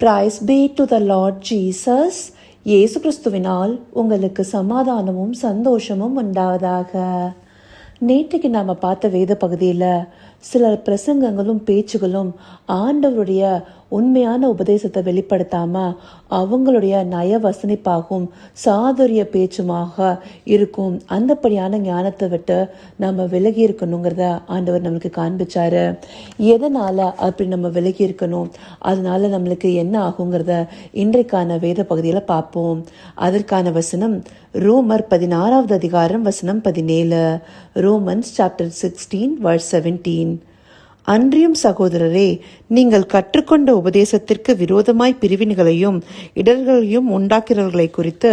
Praise be to the Lord Jesus இயேசு கிறிஸ்துவினால் உங்களுக்கு சமாதானமும் சந்தோஷமும் உண்டாவதாக. நேற்றுக்கு நாம் பார்த்த வேத பகுதியில் சில பிரசங்கங்களும் பேச்சுகளும் ஆண்டவருடைய உண்மையான உபதேசத்தை வெளிப்படுத்தாம அவங்களுடைய நய வசனிப்பாகவும் சாதுரிய பேச்சுமாக இருக்கும். அந்தப்படியான ஞானத்தை விட்டு நம்ம விலகி இருக்கணுங்கிறத ஆண்டவர் நம்மளுக்கு காண்பிச்சாரு. எதனால அப்படி நம்ம விலகி இருக்கணும்? அதனால நம்மளுக்கு என்ன ஆகுங்கிறத இன்றைக்கான வேத பகுதியில் பார்ப்போம். அதற்கான வசனம் ரோமர் பதினாறாவது அதிகாரம் வசனம் பதினேழு. Romans chapter sixteen verse seventeen அன்றியும் சகோதரரே நீங்கள் கற்றுக்கொண்ட உபதேசத்திற்கு விரோதமாய் பிரிவினைகளையும் இடர்களையும் உண்டாக்கிறவர்களை குறித்து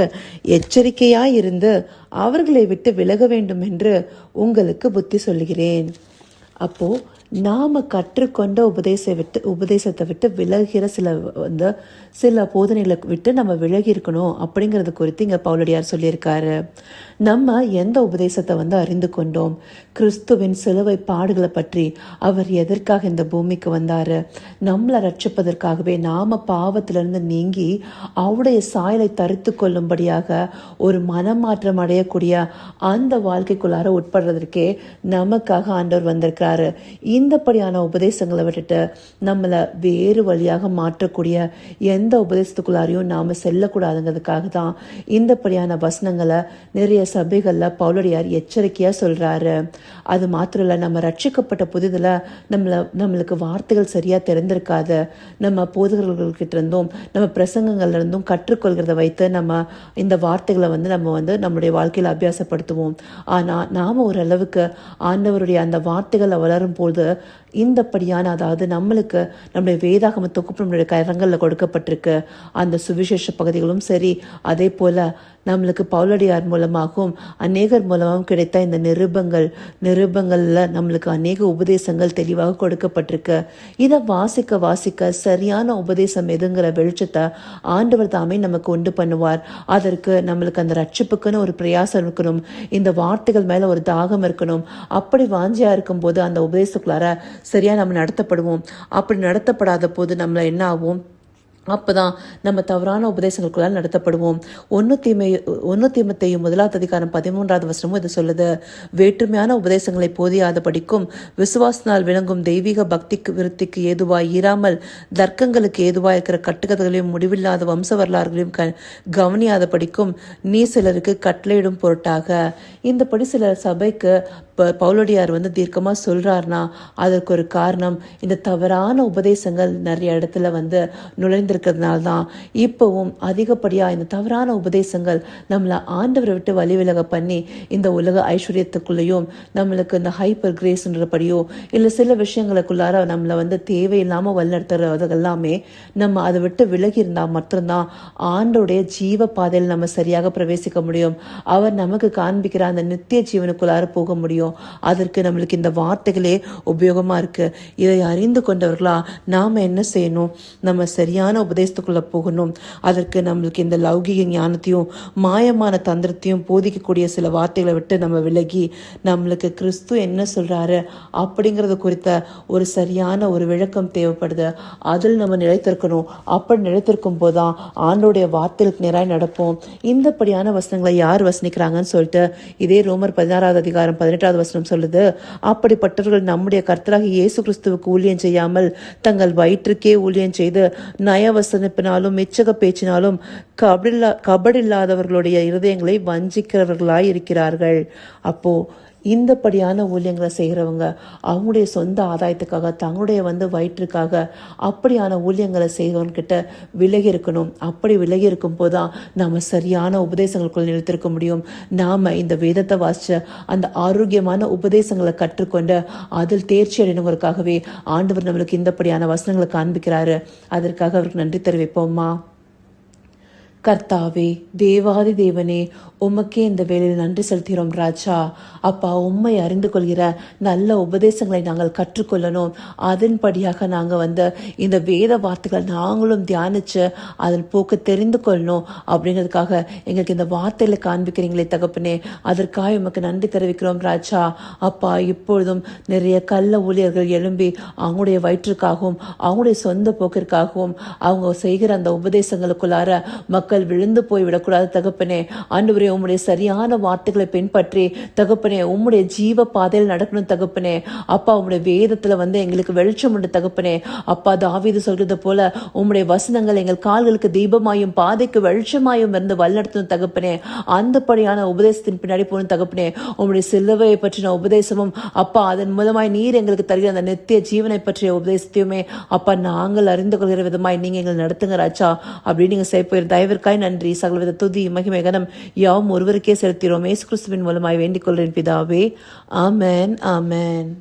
எச்சரிக்கையாயிருந்து அவர்களை விட்டு விலக வேண்டும் என்று உங்களுக்கு புத்தி சொல்கிறேன் அப்போது நாம கற்றுக்கொண்ட உபதேச விட்டு உபதேசத்தை விட்டு விலகிற சில வந்து சில போதனைகளை விட்டு நம்ம விலகி இருக்கணும் அப்படிங்கிறது குறித்து இங்கே பவுலடியார் சொல்லியிருக்காரு. நம்ம எந்த உபதேசத்தை வந்து அறிந்து கொண்டோம்? கிறிஸ்துவின் சிலுவை பாடுகளை பற்றி அவர் எதற்காக இந்த பூமிக்கு வந்தாரு? நம்மளை ரட்சிப்பதற்காகவே நாம பாவத்திலிருந்து நீங்கி அவருடைய சாயலை தரித்து கொள்ளும்படியாக ஒரு மனமாற்றம் அடையக்கூடிய அந்த வாழ்க்கைக்குள்ளார உட்படுறதற்கே நமக்காக ஆண்டவர் வந்திருக்கிறாரு. இந்தப்படியான உபதேசங்களை விட்டுட்டு நம்மளை வேறு வழியாக மாற்றக்கூடிய எந்த உபதேசத்துக்குள்ளாரையும் நாம் செல்லக்கூடாதுங்கிறதுக்காக தான் இந்தப்படியான வசனங்களை நிறைய சபைகளில் பவுலடியார் எச்சரிக்கையாக சொல்கிறாரு அது மாத்திரம் இல்லை நம்ம ரட்சிக்கப்பட்ட புதிதில் நம்மளை நம்மளுக்கு வார்த்தைகள் சரியாக தெரிந்திருக்காது. நம்ம போதகர்கள்கிட்ட இருந்தும் நம்ம பிரசங்கங்கள்ல இருந்தும் கற்றுக்கொள்கிறத வைத்து நம்ம இந்த வார்த்தைகளை வந்து நம்ம வந்து நம்முடைய வாழ்க்கையில் அபியாசப்படுத்துவோம். ஆனால் நாம் ஓரளவுக்கு ஆண்டவருடைய அந்த வார்த்தைகளை வளரும் போது Klasse இந்தப்படியான அதாவது நம்மளுக்கு நம்முடைய வேதாகம தொகுப்பு நம்மளுடைய கரங்களில் கொடுக்கப்பட்டிருக்கு. அந்த சுவிசேஷ பகுதிகளும் சரி அதே போல நம்மளுக்கு பவுலடியார் மூலமாகவும் அநேகர் மூலமாகவும் கிடைத்த இந்த நிருபங்கள் நிருபங்களில் நம்மளுக்கு அநேக உபதேசங்கள் தெளிவாக கொடுக்கப்பட்டிருக்கு. இதை வாசிக்க வாசிக்க சரியான உபதேசம் எதுங்கிற வெளிச்சத்தை ஆண்டவர் தாமே நமக்கு உண்டு பண்ணுவார். அதற்கு நம்மளுக்கு அந்த ரட்சிப்புக்குன்னு ஒரு பிரயாசம் இருக்கணும். இந்த வார்த்தைகள் மேலே ஒரு தாகம் இருக்கணும். அப்படி வாஞ்சியாக இருக்கும்போது அந்த உபதேசத்துக்குள்ளார சரியாக நம்ம நடத்தப்படுவோம். அப்படி நடத்தப்படாத போது நம்மளை என்ன ஆகும்? அப்போதான் நம்ம தவறான உபதேசங்களுக்குள்ளால் நடத்தப்படுவோம். ஒன்று தீமை ஒன்று தீமத்தையும் முதலாவது அதிகாரம் பதிமூன்றாவது வசனமும் இது சொல்லுது. வேற்றுமையான உபதேசங்களை போதியாத படிக்கும் விசுவாசனால் விளங்கும் தெய்வீக பக்திக்கு விருத்திக்கு ஏதுவாய் ஈராமல் தர்க்கங்களுக்கு ஏதுவாய் இருக்கிற கட்டுக்கதைகளையும் முடிவில்லாத வம்ச வரலாறுகளையும் க கவனியாத படிக்கும் நீ சிலருக்கு கட்டளையிடும் பொருட்டாக. இந்தபடி சிலர் சபைக்கு இப்போ பவுலடியார் வந்து தீர்க்கமாக சொல்கிறார்னா அதற்கு ஒரு காரணம் இந்த தவறான உபதேசங்கள் நிறைய இடத்துல வந்து நுழைந்திருக்கிறதுனால தான் இப்போவும் அதிகப்படியாக இந்த தவறான உபதேசங்கள் நம்மளை ஆண்டவரை விட்டு வழி விலக பண்ணி இந்த உலக ஐஸ்வர்யத்துக்குள்ளேயும் நம்மளுக்கு இந்த ஹைப்பர் கிரேஸ்ன்றபடியோ இல்லை சில விஷயங்களுக்குள்ளார நம்மளை வந்து தேவையில்லாமல் வழிநடத்துறது எல்லாமே நம்ம அதை விட்டு விலகி இருந்தால் மட்டும்தான் ஆண்டோடைய ஜீவ பாதையில் நம்ம சரியாக பிரவேசிக்க முடியும். அவர் நமக்கு காண்பிக்கிற அந்த நித்திய ஜீவனுக்குள்ளார போக முடியும். அதற்கு நம்மளுக்கு இந்த வார்த்தைகளே உபயோகமா இருக்கு. இதை அறிந்து கொண்டவர்களா நாம என்ன செய்யணும்? நம்ம சரியான உபதேசத்துக்குள்ள போகணும். அதற்கு நம்மளுக்கு இந்த லௌகிக ஞானத்தையும் மாயமான தந்திரத்தையும் போதிக்கக்கூடிய சில வார்த்தைகளை விட்டு நம்ம விலகி நம்மளுக்கு கிறிஸ்து என்ன சொல்றாரு அப்படிங்கிறது குறித்த ஒரு சரியான ஒரு விளக்கம் தேவைப்படுது. அதில் நம்ம நிலைத்திருக்கணும். அப்படி நிலைத்திருக்கும் போதுதான் ஆண்டோடைய வார்த்தைகளுக்கு நேராக நடப்போம். இந்தப்படியான வசனங்களை யார் வசனிக்கிறாங்கன்னு சொல்லிட்டு இதே ரோமர் பதினாறாவது அதிகாரம் பதினெட்டாவது வசனம் சொல்லுது அப்படிப்பட்டவர்கள் நம்முடைய கர்த்தராக இயேசு கிறிஸ்துவுக்கு ஊழியம் செய்யாமல் தங்கள் வயிற்றுக்கே ஊழியம் செய்து நயவசனிப்பினாலும் மிச்சக பேச்சினாலும் கபடில்லா கபடில்லாதவர்களுடைய இருதயங்களை வஞ்சிக்கிறவர்களாய் இருக்கிறார்கள் அப்போ இந்தப்படியான ஊழியங்களை செய்கிறவங்க அவங்களுடைய சொந்த ஆதாயத்துக்காக தங்களுடைய வந்து வயிற்றுக்காக அப்படியான ஊழியங்களை செய்கிறவன்கிட்ட விலகி இருக்கணும். அப்படி விலகி இருக்கும்போது தான் நாம் சரியான உபதேசங்களுக்குள் நிலைத்திருக்க முடியும். நாம் இந்த வேதத்தை வாசிச்ச அந்த ஆரோக்கியமான உபதேசங்களை கற்றுக்கொண்டு அதில் தேர்ச்சி அடையணுங்கிறதுக்காகவே ஆண்டவர் நம்மளுக்கு இந்தப்படியான வசனங்களை காண்பிக்கிறாரு. அதற்காக அவருக்கு நன்றி தெரிவிப்போம்மா. கர்த்தாவே தேவாதி தேவனே உமக்கே இந்த வேலையில் நன்றி செலுத்துகிறோம் ராஜா. அப்பா உம்மை அறிந்து கொள்கிற நல்ல உபதேசங்களை நாங்கள் கற்றுக்கொள்ளணும். அதன்படியாக நாங்கள் வந்து இந்த வேத வார்த்தைகளை நாங்களும் தியானித்து அதன் போக்கு தெரிந்து கொள்ளணும். அப்படிங்கிறதுக்காக எங்களுக்கு இந்த வார்த்தையில் காண்பிக்கிறீங்களே தகப்பனே. அதற்காக உமக்கு நன்றி தெரிவிக்கிறோம் ராஜா. அப்பா இப்பொழுதும் நிறைய கள்ள ஊழியர்கள் எழும்பி அவங்களுடைய வயிற்றுக்காகவும் அவங்களுடைய சொந்த போக்கிற்காகவும் அவங்க செய்கிற அந்த உபதேசங்களுக்குள்ளார மக்கள் விழுந்து போய் விடக்கூடாது தகப்பனே. அன்று உம்முடைய சரியான வார்த்தைகளை பின்பற்றி தகப்பனே உம்முடைய ஜீவ பாதையில் நடக்கணும் தகப்பனே. அப்பா உம்முடைய வேதத்தில் வந்து எங்களுக்கு வெளிச்சம் உண்டு தகப்பனே. அப்பா தாவீது சொல்றது போல உம்முடைய வசனங்கள் எங்கள் கால்களுக்கு தீபமாயும் பாதைக்கு வெளிச்சமாயும் இருந்து வழிநடத்தணும் தகப்பனே. அந்தப்படியான உபதேசத்தின் பின்னாடி போகணும் தகப்பனே. உம்முடைய சிலுவையை பற்றின உபதேசமும் அப்பா அதன் மூலமாய் நீர் எங்களுக்கு தருகிற அந்த நித்திய ஜீவனை பற்றிய உபதேசத்தையுமே அப்பா நாங்கள் அறிந்து கொள்கிற விதமாய் நீங்க எங்களை நடத்துங்க ராஜா. அப்படின்னு நீங்கள் செய்ய போயிரு தயவிற்காய் நன்றி. சகலவித துதி மகிமை கனம் யாவும் ஒருவருக்கே செலுத்திறோம் ஏசு கிறிஸ்துவின் மூலமாய் வேண்டிக் கொள்கிறேன் பிதாவே. ஆமேன் ஆமேன்.